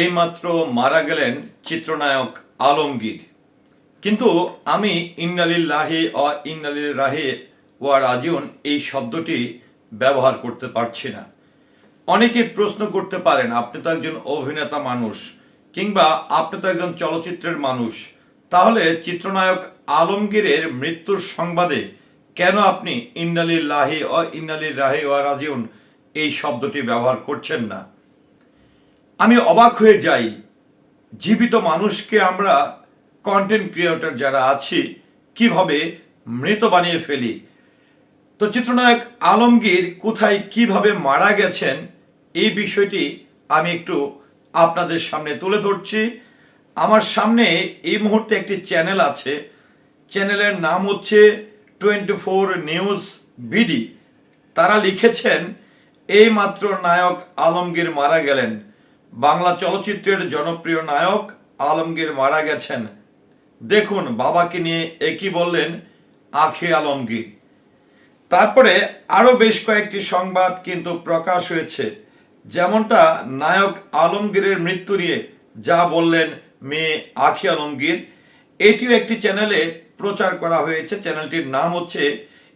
এইমাত্র মারা গেলেন চিত্রনায়ক আলমগীর। কিন্তু আমি ইন্নালিল্লাহি অ ইন্নালিল রাহে ওয়া রাজিউন এই শব্দটি ব্যবহার করতে পারছি না। অনেকে প্রশ্ন করতে পারেন, আপনি তো একজন অভিনেতা মানুষ কিংবা আপনি তো একজন চলচ্চিত্রের মানুষ, তাহলে চিত্রনায়ক আলমগীরের মৃত্যুর সংবাদে কেন আপনি ইন্নালিল্লাহি অ ইন্নালিল রাহে ওয়া রাজিউন এই শব্দটি ব্যবহার করছেন না? আমি অবাক হয়ে যাই। জীবিত মানুষকে আমরা কন্টেন্ট ক্রিয়েটর যারা আছি, কীভাবে মৃত বানিয়ে ফেলি? তো চিত্রনায়ক আলমগীর কোথায় কীভাবে মারা গেছেন, এই বিষয়টি আমি একটু আপনাদের সামনে তুলে ধরছি। আমার সামনে এই মুহূর্তে একটি চ্যানেল আছে। চ্যানেলের নাম হচ্ছে টোয়েন্টি ফোর নিউজ বিডি। তারা লিখেছেন, এই মাত্র নায়ক আলমগীর মারা গেলেন। বাংলা চলচ্চিত্রের জনপ্রিয় নায়ক আলমগীর মারা গেছেন। দেখুন, বাবাকে নিয়ে একই বললেন আখে আলমগীর। তারপরে আরও বেশ কয়েকটি সংবাদ কিন্তু প্রকাশ হয়েছে। যেমনটা নায়ক আলমগীরের মৃত্যু নিয়ে যা বললেন মেয়ে আখি আলমগীর। এটিও একটি চ্যানেলে প্রচার করা হয়েছে। চ্যানেলটির নাম হচ্ছে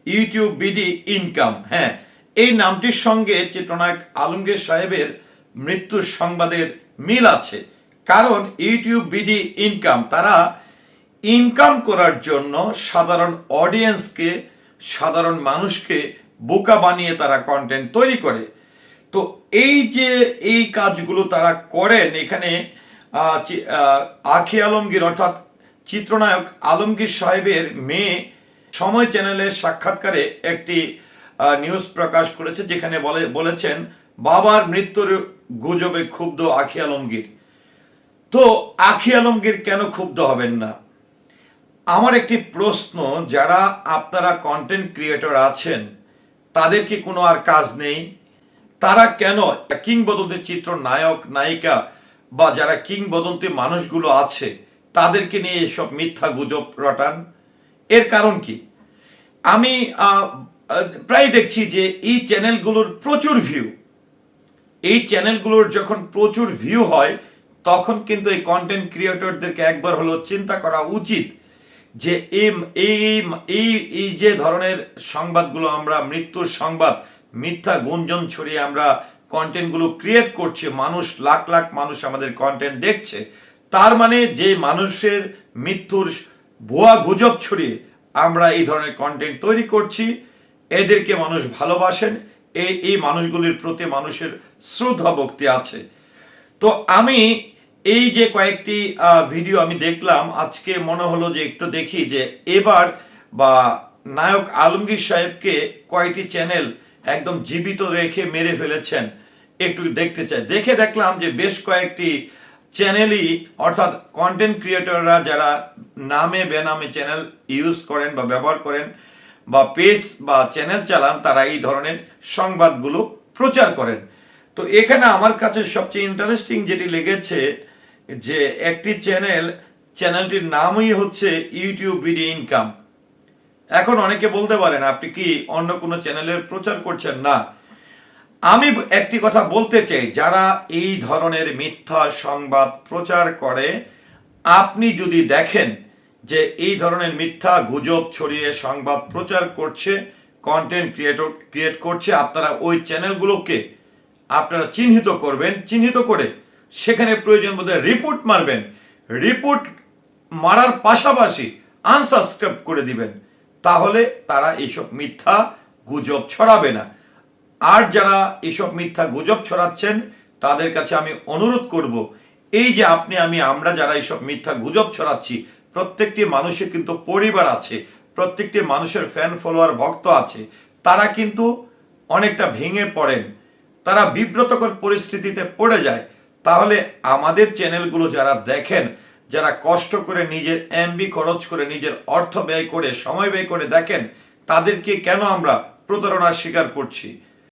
ইউটিউব বিডি ইনকাম। হ্যাঁ এই নামটির সঙ্গে চিত্রনায়ক আলমগীর সাহেবের মৃত্যুর সংবাদের মিল আছে। কারণ ইউটিউব বিডি ইনকাম তারা ইনকাম করার জন্য সাধারণ অডিয়েন্সকে সাধারণ মানুষকে বোকা বানিয়ে তারা কন্টেন্ট তৈরি করে। তো এই যে এই কাজগুলো তারা করেন, এখানে আখি আলমগীর অর্থাৎ চিত্রনায়ক আলমগীর সাহেবের মেয়ে সময় চ্যানেলের সাক্ষাৎকারে একটি নিউজ প্রকাশ করেছে, যেখানে বলে, বলেছেন, বাবার মৃত্যুর গুজবে ক্ষুব্ধ আখি আলমগীর। তো আখি আলমগীর কেন ক্ষুব্ধ হবেন না? আমার একটি প্রশ্ন, যারা আপনারা কন্টেন্ট ক্রিয়েটর আছেন, তাদের কি কোনো আর কাজ নেই? তারা কেন কিংবদন্তি চিত্র নায়ক নায়িকা বা যারা কিংবদন্তি মানুষগুলো আছে, তাদেরকে নিয়ে এসব মিথ্যা গুজব রটান? এর কারণ কি? আমি প্রায় দেখছি যে এই চ্যানেলগুলোর প্রচুর ভিউ এই চ্যানেলগুলোর যখন প্রচুর ভিউ হয়, তখন কিন্তু এই কন্টেন্ট ক্রিয়েটরদেরকে একবার হলো চিন্তা করা উচিত যে এই এই এই যে ধরনের সংবাদগুলো আমরা, মৃত্যুর সংবাদ, মিথ্যা গুঞ্জন ছড়িয়ে আমরা কন্টেন্টগুলো ক্রিয়েট করছি, মানুষ, লাখ লাখ মানুষ আমাদের কন্টেন্ট দেখছে, তার মানে যে মানুষের মৃত্যুর ভুয়া গুজব ছড়িয়ে আমরা এই ধরনের কন্টেন্ট তৈরি করছি, এদেরকে মানুষ ভালোবাসেন এই এই মানুষগুলির প্রতি মানুষের শ্রদ্ধা ভক্তি আছে। তো আমি এই যে কয়েকটি ভিডিও আমি দেখলাম, আজকে মনে হলো যে একটু দেখি যে এবার বা নায়ক আলমগীর সাহেবকে কয়টি চ্যানেল একদম জীবিত রেখে মেরে ফেলেছেন, একটু দেখতে চাই। দেখে দেখলাম যে বেশ কয়েকটি চ্যানেলই, অর্থাৎ কন্টেন্ট ক্রিয়েটররা যারা নামে বেনামে চ্যানেল ইউজ করেন বা ব্যবহার করেন বা পেজ বা চ্যানেল চালান, তারা এই ধরনের সংবাদগুলো প্রচার করেন। তো এখানে আমার কাছে সবচেয়ে ইন্টারেস্টিং যেটি লেগেছে যে একটি চ্যানেল, চ্যানেলটির নামই হচ্ছে ইউটিউব বিডি ইনকাম এখন অনেকে বলতে পারেন, আপনি কি অন্য কোনো চ্যানেলের প্রচার করছেন? না। আমি একটি কথা বলতে চাই, যারা এই ধরনের মিথ্যা সংবাদ প্রচার করে, আপনি যদি দেখেন যে এই ধরনের মিথ্যা গুজব ছড়িয়ে সংবাদ প্রচার করছে কন্টেন্ট ক্রিয়েটর ক্রিয়েট করছে, আপনারা ওই চ্যানেলগুলোকে আপনারা চিহ্নিত করবেন। চিহ্নিত করে সেখানে প্রয়োজন বোধ রিপোর্ট মারবেন। রিপোর্ট মারার পাশাপাশি আনসাবস্ক্রাইব করে দিবেন। তাহলে তারা এইসব মিথ্যা গুজব ছড়াবে না। আর যারা এসব মিথ্যা গুজব ছড়াচ্ছেন, তাদের কাছে আমি অনুরোধ করব, এই যে আপনি, আমি, আমরা যারা এইসব মিথ্যা গুজব ছড়াচ্ছি প্রত্যেকটি মানুষের কিন্তু পরিবার আছে, প্রত্যেকটি মানুষের ফ্যান ফলোয়ার ভক্ত আছে। তারা কিন্তু অনেকটা ভেঙে পড়েন। তারা বিব্রতকর পরিস্থিতিতে পড়ে যায়। তাহলে আমাদের চ্যানেলগুলো যারা দেখেন, যারা কষ্ট করে নিজের এমবি খরচ করে নিজের অর্থ ব্যয় করে, সময় ব্যয় করে দেখেন, তাদেরকে কেন আমরা প্রতারণার শিকার করছি?